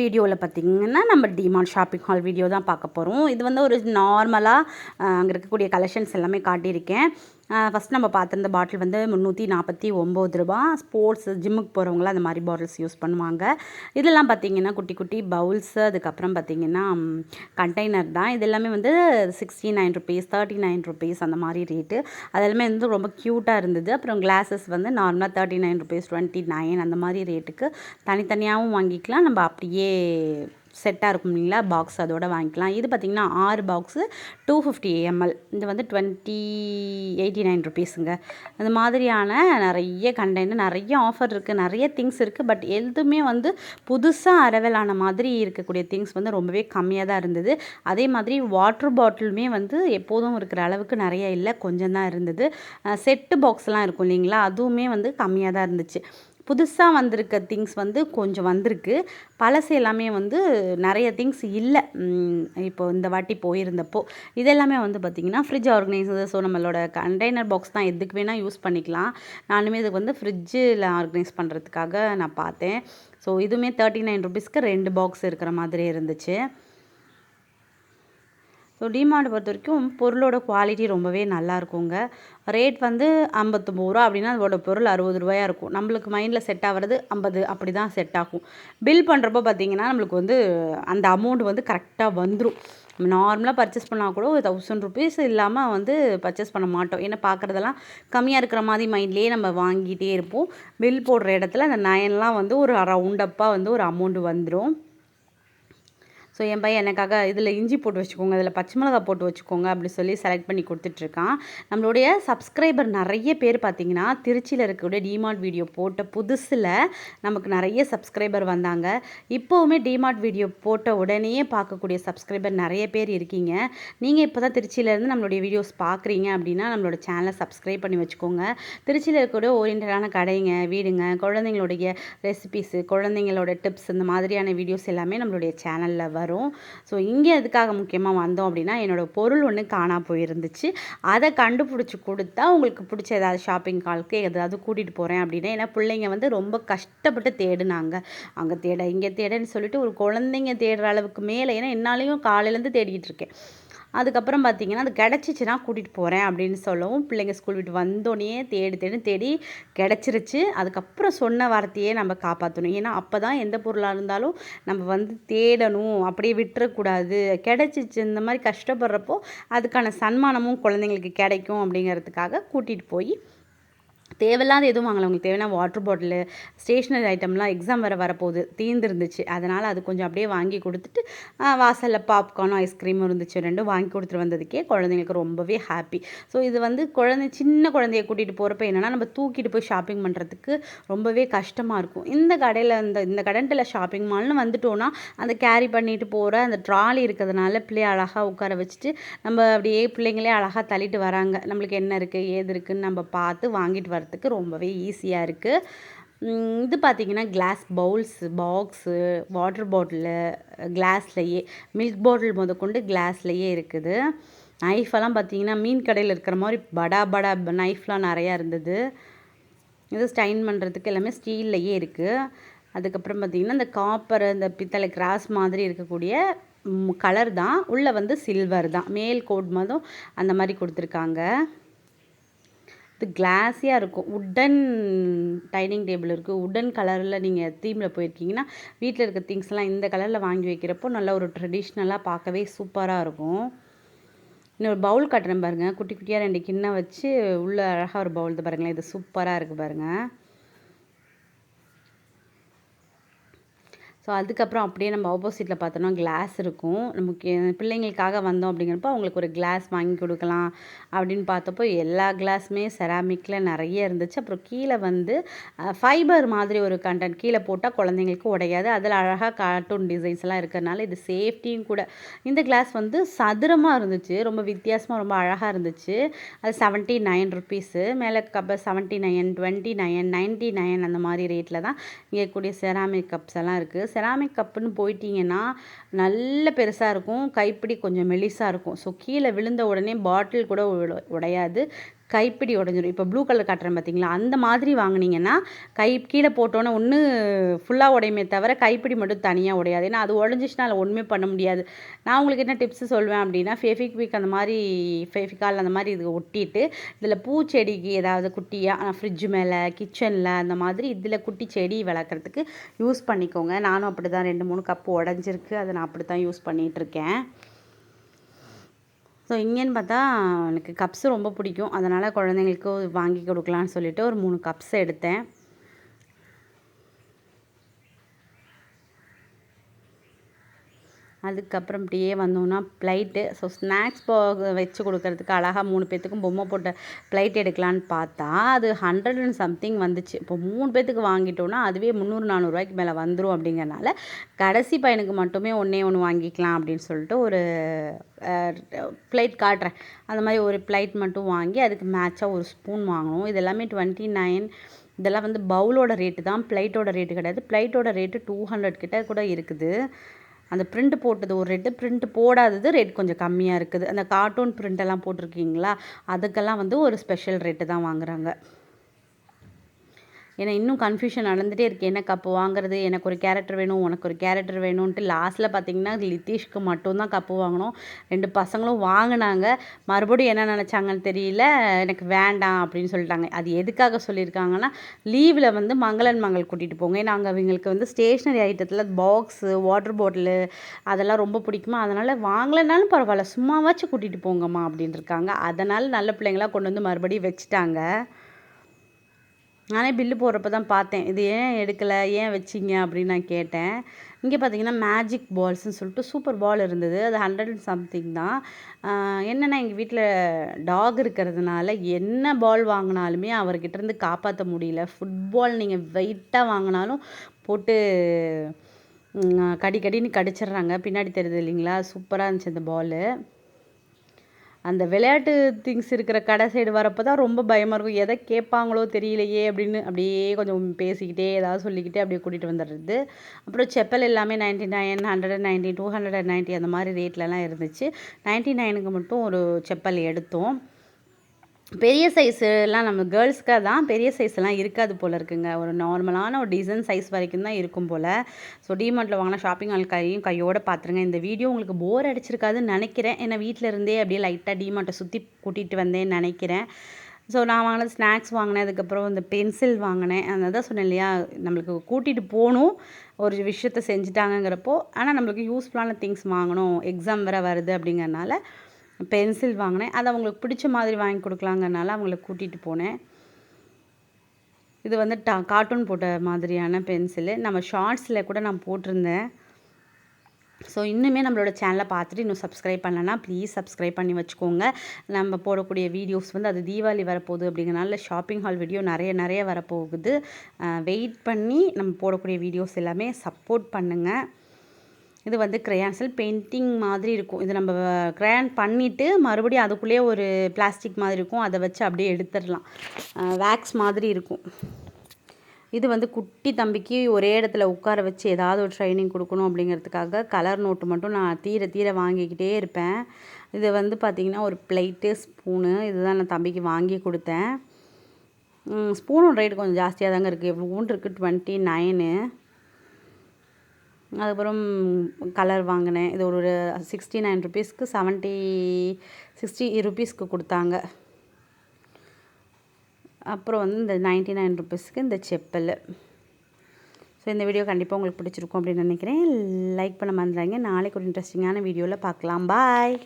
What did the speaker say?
வீடியோவில் பார்த்திங்கன்னா நம்ம டிமார்ட் ஷாப்பிங் ஹால் வீடியோ தான் பார்க்க போகிறோம். இது வந்து ஒரு நார்மலாக அங்கே இருக்கக்கூடிய கலெக்ஷன்ஸ் எல்லாமே காட்டியிருக்கேன். ஃபஸ்ட் நம்ம பார்த்துருந்த பாட்டில் வந்து முந்நூற்றி நாற்பத்தி ஒம்பது ரூபா. ஸ்போர்ட்ஸ் ஜிம்முக்கு போகிறவங்களாம் அந்த மாதிரி பாட்டில்ஸ் யூஸ் பண்ணுவாங்க. இதெல்லாம் பார்த்தீங்கன்னா குட்டி குட்டி பவுல்ஸு அதுக்கப்புறம் பார்த்தீங்கன்னா கண்டெய்னர் தான். இது எல்லாமே வந்து sixty nine rupees thirty nine rupees அந்த மாதிரி ரேட்டு அது எல்லாமே வந்து ரொம்ப க்யூட்டாக இருந்தது. அப்புறம் கிளாஸஸ் வந்து நார்மலாக thirty nine rupees twenty nine அந்த மாதிரி ரேட்டுக்கு தனித்தனியாகவும் வாங்கிக்கலாம். நம்ம அப்படியே செட்டாக இருக்கும் இல்லைங்களா? பாக்ஸ் அதோட வாங்கிக்கலாம். இது பார்த்திங்கன்னா ஆறு பாக்ஸு டூ ஃபிஃப்டி எம்எல் இது வந்து டுவெண்ட்டி எயிட்டி நைன் ருபீஸுங்க அந்த மாதிரியான நிறைய கண்டெய்னர் நிறைய ஆஃபர் இருக்குது நிறைய திங்ஸ் இருக்குது பட் எதுவுமே வந்து புதுசாக அரவலான மாதிரி இருக்கக்கூடிய திங்ஸ் வந்து ரொம்பவே கம்மியாக தான் இருந்தது. அதே மாதிரி வாட்ரு பாட்டிலுமே வந்து எப்போதும் இருக்கிற அளவுக்கு நிறைய இல்லை கொஞ்சம் தான் இருந்தது. செட்டு பாக்ஸ்லாம் இருக்கும் இல்லைங்களா? அதுவுமே வந்து கம்மியாக தான் இருந்துச்சு. புதுசாக வந்திருக்க திங்ஸ் வந்து கொஞ்சம் வந்திருக்கு. பழசு எல்லாமே வந்து நிறைய திங்ஸ் இல்லை. இப்போ இந்த வாட்டி போயிருந்தப்போ. இதெல்லாமே வந்து பார்த்திங்கன்னா ஃப்ரிட்ஜ் ஆர்கனைசர் ஸோ நம்மளோட கண்டெய்னர் பாக்ஸ் தான் எதுக்கு வேணால் யூஸ் பண்ணிக்கலாம். நானுமே இதுக்கு வந்து ஃப்ரிட்ஜில் ஆர்கனைஸ் பண்ணுறதுக்காக நான் பார்த்தேன். ஸோ இதுவுமே தேர்ட்டி நைன் ருபீஸ்க்கு ரெண்டு பாக்ஸ் இருக்கிற மாதிரி இருந்துச்சு. ஸோ டிமார்ட் பொறுத்த வரைக்கும் பொருளோட குவாலிட்டி ரொம்பவே நல்லா இருக்குங்க ரேட் வந்து ஐம்பத்தொம்பது ரூபா அப்படின்னா அதோட பொருள் அறுபது ரூபாயாக இருக்கும். நம்மளுக்கு மைண்டில் செட் ஆகிறது ஐம்பது அப்படி தான் செட் ஆகும். பில் பண்ணுறப்போ பார்த்திங்கன்னா நம்மளுக்கு வந்து அந்த அமௌண்ட் வந்து கரெக்டாக வந்துடும் நார்மலாக பர்ச்சேஸ் பண்ணால் கூட ஒரு தௌசண்ட் ருபீஸ் இல்லாமல் வந்து பர்ச்சேஸ் பண்ண மாட்டோம். ஏன்னா பார்க்குறதெல்லாம் கம்மியாக இருக்கிற மாதிரி மைண்ட்லேயே நம்ம வாங்கிட்டே இருப்போம். பில் போடுற இடத்துல அந்த நயன்லாம் வந்து ஒரு ரவுண்டப்பாக வந்து ஒரு அமௌண்ட் வந்துடும் ஸோ என் பையன் எனக்காக இதில் இஞ்சி போட்டு வச்சுக்கோங்க இதில் பச்சை மிளகா போட்டு வச்சுக்கோங்க அப்படி சொல்லி செலக்ட் பண்ணி கொடுத்துட்ருக்கான். நம்மளுடைய சப்ஸ்கிரைபர் நிறைய பேர் பார்த்திங்கன்னா திருச்சியில் இருக்கக்கூடிய டிமார்ட் வீடியோ போட்ட புதுசில் நமக்கு நிறைய சப்ஸ்கிரைபர் வந்தாங்க. இப்போவுமே டிமார்ட் வீடியோ போட்ட உடனே பார்க்கக்கூடிய சப்ஸ்கிரைபர் நிறைய பேர் இருக்கீங்க. நீங்கள் இப்போ தான் திருச்சியிலேருந்து நம்மளுடைய வீடியோஸ் பார்க்குறீங்க அப்படின்னா நம்மளோட சேனலை சப்ஸ்கிரைப் பண்ணி வச்சுக்கோங்க. திருச்சியில் இருக்கக்கூடிய ஓரியன்டான கடைங்க வீடுங்க குழந்தைங்களுடைய ரெசிபிஸு குழந்தைங்களோட டிப்ஸ் இந்த மாதிரியான வீடியோஸ் எல்லாமே நம்மளுடைய சேனலில் வரும். வரும். ஸோ இங்கே எதுக்காக முக்கியமாக வந்தோம் அப்படின்னா என்னோடய பொருள் ஒன்று காணா போயிருந்துச்சு. அதை கண்டுபிடிச்சி கொடுத்தா உங்களுக்கு பிடிச்ச ஏதாவது ஷாப்பிங் காலுக்கு எதாவது கூட்டிகிட்டு போகிறேன் அப்படின்னா ஏன்னா பிள்ளைங்க வந்து ரொம்ப கஷ்டப்பட்டு தேடினாங்க. அங்கே தேட இங்கே தேடன்னு சொல்லிட்டு ஒரு குழந்தைங்க தேடுற அளவுக்கு மேலே ஏன்னா என்னாலையும் காலையிலேருந்து தேடிக்கிட்டு இருக்கேன். அதுக்கப்புறம் பார்த்தீங்கன்னா அது கிடச்சிச்சின்னா கூட்டிகிட்டு போகிறேன் அப்படின்னு சொல்லவும் பிள்ளைங்க ஸ்கூல் விட்டு வந்தோடனே தேடி தேடி தேடி கிடச்சிருச்சு. அதுக்கப்புறம் சொன்ன வார்த்தையே நம்ம காப்பாற்றணும் ஏன்னா அப்போ தான் எந்த பொருளாக இருந்தாலும் நம்ம வந்து தேடணும். அப்படியே விட்டுறக்கூடாது. கிடச்சிச்சு இந்த மாதிரி கஷ்டப்படுறப்போ அதுக்கான சன்மானமும் குழந்தைங்களுக்கு கிடைக்கும் அப்படிங்கிறதுக்காக கூட்டிகிட்டு போய் தேவையில்லாத எதுவும் வாங்கலை. உங்களுக்கு தேவையான வாட்டர் பாட்டிலு ஸ்டேஷ்னரி ஐட்டம்லாம் எக்ஸாம் வர வரப்போகுது. தீர்ந்துருந்துச்சு. அதனால் அது கொஞ்சம் அப்படியே வாங்கி கொடுத்துட்டு வாசலில் பாப்கார்னும் ஐஸ்கிரீமும் இருந்துச்சு. ரெண்டும் வாங்கி கொடுத்துட்டு வந்ததுக்கே குழந்தைங்களுக்கு ரொம்பவே ஹாப்பி ஸோ இது வந்து குழந்தை சின்ன குழந்தைய கூட்டிகிட்டு போகிறப்ப என்னென்னா நம்ம தூக்கிட்டு போய் ஷாப்பிங் பண்ணுறதுக்கு ரொம்பவே கஷ்டமாக இருக்கும். இந்த கடையில் இந்த இந்த கடன்ட்டில் ஷாப்பிங் மால்னு வந்துட்டோன்னா அந்த கேரி பண்ணிட்டு போகிற அந்த ட்ராலி இருக்கிறதுனால பிள்ளைய அழகாக உட்கார வச்சுட்டு நம்ம அப்படியே பிள்ளைங்களே அழகாக தள்ளிட்டு வராங்க. நம்மளுக்கு என்ன இருக்குது ஏது இருக்குதுன்னு நம்ம பார்த்து வாங்கிட்டு வர பண்ணுறதுக்கு ரொம்பவே ஈஸியாக இருக்குது இது பார்த்திங்கன்னா glass bowls box water bottle கிளாஸ்லையே milk bottle முதற்கொண்டு கிளாஸ்லையே இருக்குது. நைஃபெல்லாம் பார்த்திங்கன்னா மீன் கடையில் இருக்கிற மாதிரி படா படா நைஃப்லாம் நிறையா இருந்தது. இது ஸ்டைன் பண்ணுறதுக்கு எல்லாமே ஸ்டீல்லையே இருக்குது அதுக்கப்புறம் பார்த்திங்கன்னா இந்த காப்பர் இந்த பித்தளை கிராஸ் மாதிரி இருக்கக்கூடிய கலர் தான். உள்ளே வந்து சில்வர் தான். மேல் கோட் மதும் அந்த மாதிரி கொடுத்துருக்காங்க. இது கிளாஸியாக இருக்கும். உட்டன் டைனிங் டேபிள் இருக்குது உட்டன் கலரில் நீங்கள் தீமில் போயிருக்கீங்கன்னா வீட்டில் இருக்க திங்ஸ்லாம் இந்த கலரில் வாங்கி வைக்கிறப்போ நல்லா ஒரு ட்ரெடிஷ்னலாக பார்க்கவே சூப்பராக இருக்கும். இன்னொரு பவுல் கட்டுறேன் பாருங்கள் குட்டி குட்டியாக ரெண்டு கிண்ணம் வச்சு உள்ளே அழகாக ஒரு பவுல் பாருங்களேன். இது சூப்பராக இருக்குது பாருங்கள் ஸோ அதுக்கப்புறம் அப்படியே நம்ம ஆப்போசிட்டில் பார்த்தோன்னா கிளாஸ் இருக்கும். நமக்கு பிள்ளைங்களுக்காக வந்தோம் அப்படிங்கிறப்போ அவங்களுக்கு ஒரு கிளாஸ் வாங்கி கொடுக்கலாம் அப்படின்னு பார்த்தப்போ எல்லா கிளாஸுமே செராமிக்கில் நிறைய இருந்துச்சு. அப்புறம் கீழே வந்து ஃபைபர் மாதிரி ஒரு கண்டென்ட் கீழே போட்டால் குழந்தைங்களுக்கு உடையாது. அதில் அழகாக கார்ட்டூன் டிசைன்ஸ்லாம் இருக்கிறனால இது சேஃப்டியும் கூட. இந்த கிளாஸ் வந்து சதுரமாக இருந்துச்சு. ரொம்ப வித்தியாசமாக ரொம்ப அழகாக இருந்துச்சு. அது செவன்ட்டி நைன் ருபீஸு மேலே கப்பை seventy nine twenty nine ninety nine அந்த மாதிரி ரேட்டில் தான் இங்கே கூடிய செராமிக் கப்ஸ் எல்லாம் இருக்குது செராமிக் கப்புன்னு போயிட்டீங்கன்னா நல்ல பெருசாக இருக்கும். கைப்பிடி கொஞ்சம் மெலிசாக இருக்கும். ஸோ கீழே விழுந்த உடனே பாட்டில் கூட உடையாது. கைப்பிடி உடஞ்சிரும். இப்போ ப்ளூ கலர் காட்டுறேன் பார்த்தீங்களா அந்த மாதிரி வாங்கினீங்கன்னா கை கீழே போட்டோன்னே ஒன்று ஃபுல்லாக உடையுமே தவிர கைப்பிடி மட்டும் தனியாக உடையாது. ஏன்னா அது உடஞ்சிச்சுன்னா அதில் ஒன்றுமே பண்ண முடியாது. நான் உங்களுக்கு என்ன டிப்ஸ் சொல்வேன் அப்படின்னா ஃபெவிக்விக் அந்த மாதிரி ஃபேஃபிக்கால் அந்த மாதிரி இது ஒட்டிட்டு இதில் பூச்செடிக்கு ஏதாவது குட்டியாக ஃப்ரிட்ஜ் மேலே கிச்சனில் அந்த மாதிரி இதில் குட்டி செடி வளர்க்குறதுக்கு யூஸ் பண்ணிக்கோங்க. நானும் அப்படி தான் ரெண்டு மூணு கப்பு உடஞ்சிருக்கு. அதை நான் அப்படி தான் யூஸ் பண்ணிகிட்ருக்கேன் ஸோ இங்கேன்னு பார்த்தா எனக்கு கப்ஸ் ரொம்ப பிடிக்கும். அதனால் குழந்தைங்களுக்கு வாங்கி கொடுக்கலான்னு சொல்லிட்டு ஒரு மூணு கப்ஸ் எடுத்தேன். அதுக்கப்புறம் இப்படியே வந்தோம்னா ப்ளைட்டு ஸோ ஸ்நாக்ஸ் போ வச்சு கொடுக்கறதுக்கு அழகாக மூணு பேர்த்துக்கும் பொம்மை போட்ட ப்ளைட் எடுக்கலான்னு பார்த்தா அது ஹண்ட்ரட் அண்ட் சம்திங் வந்துச்சு. இப்போ மூணு பேர்த்துக்கு வாங்கிட்டோன்னா அதுவே முந்நூறு நானூறுரூவாய்க்கு மேலே வந்துடும் அப்படிங்கிறனால கடைசி பையனுக்கு மட்டுமே ஒன்றே ஒன்று வாங்கிக்கலாம் அப்படின்னு சொல்லிட்டு ஒரு ப்ளைட் காட்டுறேன். அந்த மாதிரி ஒரு ப்ளைட் மட்டும் வாங்கி அதுக்கு மேட்சாக ஒரு ஸ்பூன் வாங்கணும் இது எல்லாமே டுவெண்ட்டி நைன் இதெல்லாம் வந்து பவுலோட ரேட்டு தான் ப்ளைட்டோட ரேட்டு கிடையாது. ப்ளைட்டோட ரேட்டு டூ ஹண்ட்ரட் கிட்ட கூட இருக்குது. அந்த பிரிண்ட் போட்டது ஒரு ரேட்டு பிரிண்ட் போடாதது ரேட் கொஞ்சம் கம்மியாக இருக்குது. அந்த கார்ட்டூன் பிரிண்டெல்லாம் போட்டிருக்கீங்களா? அதுக்கெல்லாம் வந்து ஒரு ஸ்பெஷல் ரேட்டு தான் வாங்குகிறாங்க ஏன்னா இன்னும் கன்ஃபியூஷன் நடந்துகிட்டே இருக்குது என்ன கப்பு வாங்குறது? எனக்கு ஒரு கேரக்டர் வேணும் உனக்கு ஒரு கேரக்டர் வேணும்ன்ட்டு லாஸ்ட்டில் பார்த்தீங்கன்னா லித்தீஷ்க்கு மட்டும்தான் கப்பு வாங்கினோம். ரெண்டு பசங்களும் வாங்கினாங்க. மறுபடியும் என்ன நினச்சாங்கன்னு தெரியல. எனக்கு வேண்டாம் அப்படின்னு சொல்லிட்டாங்க. அது எதுக்காக சொல்லியிருக்காங்கன்னா லீவில் வந்து மங்களன் மங்கள் கூட்டிகிட்டு போங்க. ஏன்னா அங்கே அவங்களுக்கு வந்து ஸ்டேஷ்னரி ஐட்டத்தில் பாக்ஸு வாட்டர் பாட்டிலு அதெல்லாம் ரொம்ப பிடிக்குமா? அதனால் வாங்கலைனாலும் பரவாயில்ல. சும்மாவாச்சும் கூட்டிகிட்டு போங்கம்மா அப்படின்னு இருக்காங்க. அதனால் நல்ல பிள்ளைங்களாக கொண்டு வந்து மறுபடியும் வச்சுட்டாங்க. நானே பில்லு போடுறப்ப தான் பார்த்தேன். இது ஏன் எடுக்கலை? ஏன் வச்சிங்க? அப்படின்னு நான் கேட்டேன். இங்கே பார்த்தீங்கன்னா மேஜிக் பால்ஸ்னு சொல்லிட்டு சூப்பர் பால் இருந்தது. அது ஹண்ட்ரட் அண்ட் சம்திங் தான். என்னென்னா எங்கள் வீட்டில் டாக் இருக்கிறதுனால என்ன பால் வாங்கினாலுமே அவர்கிட்டருந்து காப்பாற்ற முடியல. ஃபுட்பால் நீங்கள் வெயிட்டாக வாங்கினாலும் போட்டு கடி கடின்னு கடிச்சிடுறாங்க. பின்னாடி தெரியுது இல்லைங்களா? சூப்பராக இருந்துச்சு அந்த பாலு அந்த விளையாட்டு திங்ஸ் இருக்கிற கடை சைடு வரப்போ தான் ரொம்ப பயமாக இருக்கும். எதை கேட்பாங்களோ தெரியலையே அப்படின்னு அப்படியே கொஞ்சம் பேசிக்கிட்டே ஏதாவது சொல்லிக்கிட்டே அப்படியே கூட்டிகிட்டு வந்துடுறது. அப்புறம் செப்பல் எல்லாமே ninety nine hundred and ninety two hundred and ninety அந்த மாதிரி ரேட்லலாம் இருந்துச்சு. நைன்ட்டி நைனுக்கு மட்டும் ஒரு செப்பல் எடுத்தோம். பெரிய சைஸுலாம் நம்ம கேர்ள்ஸ்க்காக தான் பெரிய சைஸ்லாம் இருக்காது போல் இருக்குங்க. ஒரு நார்மலான ஒரு டிசைன் சைஸ் வரைக்கும் தான் இருக்கும் போல். ஸோ டிமார்ட்டில் வாங்கினா ஷாப்பிங் ஆல் கையும் கையோடு பார்த்துருங்க இந்த வீடியோ உங்களுக்கு போர் அடிச்சிருக்காதுன்னு நினைக்கிறேன். ஏன்னா வீட்டில் இருந்தே அப்படியே லைட்டாக டிமார்ட்டை சுற்றி கூட்டிகிட்டு வந்தேன்னு நினைக்கிறேன். ஸோ நான் வாங்கினது ஸ்நாக்ஸ் வாங்கினேன் அதுக்கப்புறம் இந்த பென்சில் வாங்கினேன். அந்த தான் சொன்னேன் இல்லையா நம்மளுக்கு கூட்டிகிட்டு போகணும். ஒரு விஷயத்த செஞ்சுட்டாங்கங்கிறப்போ ஆனால் நம்மளுக்கு யூஸ்ஃபுல்லான திங்ஸ் வாங்கணும். எக்ஸாம் வேறு வருது அப்படிங்கிறனால பென்சில் வாங்கினேன். அதை அவங்களுக்கு பிடிச்ச மாதிரி வாங்கி கொடுக்கலாங்கிறனால அவங்கள கூட்டிகிட்டு போனேன். இது வந்து டா கார்ட்டூன் போட்ட மாதிரியான பென்சிலு. நம்ம ஷார்ட்ஸில் கூட நான் போட்டிருந்தேன். ஸோ இன்னுமே நம்மளோட சேனலை பார்த்துட்டு இன்னும் சப்ஸ்கிரைப் பண்ணலன்னா ப்ளீஸ் சப்ஸ்கிரைப் பண்ணி வச்சுக்கோங்க. நம்ம போடக்கூடிய வீடியோஸ் வந்து அது தீபாவளி வரப்போகுது அப்படிங்கிறனால ஷாப்பிங் ஹால் வீடியோ நிறைய நிறைய வரப்போகுது. வெயிட் பண்ணி நம்ம போடக்கூடிய வீடியோஸ் எல்லாமே சப்போர்ட் பண்ணுங்கள் இது வந்து க்ரையான்ஸில் பெயிண்டிங் மாதிரி இருக்கும். இது நம்ம க்ரையான் பண்ணிவிட்டு மறுபடியும் அதுக்குள்ளேயே ஒரு பிளாஸ்டிக் மாதிரி இருக்கும். அதை வச்சு அப்படியே எடுத்துடலாம். வேக்ஸ் மாதிரி இருக்கும். இது வந்து குட்டி தம்பிக்கு ஒரே இடத்துல உட்கார வச்சு ஏதாவது ஒரு ட்ரைனிங் கொடுக்கணும் அப்படிங்கிறதுக்காக கலர் நோட்டு மட்டும் நான் தீர தீர வாங்கிக்கிட்டே இருப்பேன். இது வந்து பார்த்திங்கன்னா ஒரு பிளேட்டு ஸ்பூனு இதுதான் நான் தம்பிக்கு வாங்கி கொடுத்தேன். ஸ்பூனோட ரேட் கொஞ்சம் ஜாஸ்தியாக தாங்க இருக்குது எவ்வளோன்னு இருக்குது டுவெண்ட்டி நைனு அதுக்கப்புறம் கலர் வாங்கினேன். இது ஒரு சிக்ஸ்டி நைன் ருபீஸ்க்கு செவன்ட்டி சிக்ஸ்டி ருபீஸ்க்கு கொடுத்தாங்க. அப்புறம் வந்து இந்த நைன்ட்டி நைன் ருபீஸ்க்கு இந்த செப்பல். ஸோ இந்த வீடியோ கண்டிப்பாக உங்களுக்கு பிடிச்சிருக்கும் அப்படின்னு நினைக்கிறேன். லைக் பண்ண மறந்துடாங்க நாளைக்கு ஒரு இன்ட்ரெஸ்டிங்கான வீடியோவில் பார்க்கலாம். பாய்